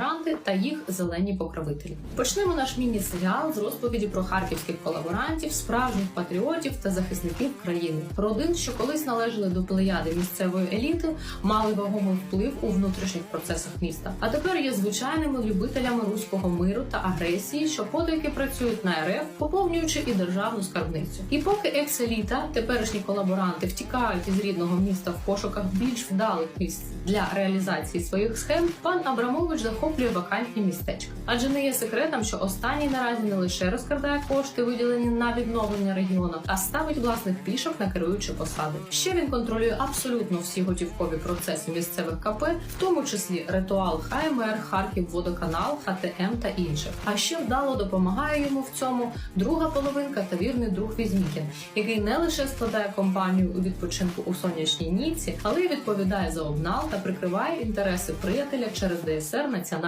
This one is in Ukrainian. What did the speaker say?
Ранти та їх зелені покровителі. Почнемо наш міні-серіал з розповіді про харківських колаборантів, справжніх патріотів та захисників країни. Родин, що колись належали до плеяди місцевої еліти, мали вагомий вплив у внутрішніх процесах міста. А тепер є звичайними любителями руського миру та агресії, що подайки працюють на РФ, поповнюючи і державну скарбницю. І поки екс-еліта, теперішні колаборанти втікають із рідного міста в пошуках більш вдалих місць для реалізації своїх схем, пан Абрамович захоплює вакантні містечка. Адже не є секретом, що останній наразі не лише розкрадає кошти, виділені на відновлення регіону, а ставить власних пішок на керуючі посади. Ще він контролює абсолютно всі готівкові процеси місцевих КП, в тому числі ритуал ХМР, Харків, водоканал, ХТМ та інших. А ще вдало допомагає йому в цьому друга половинка та вірний друг Візмікін, який не лише складає компанію у відпочинку у сонячній Ніці, але й відповідає за обнал та прикриває інтереси приятеля через ДСР національної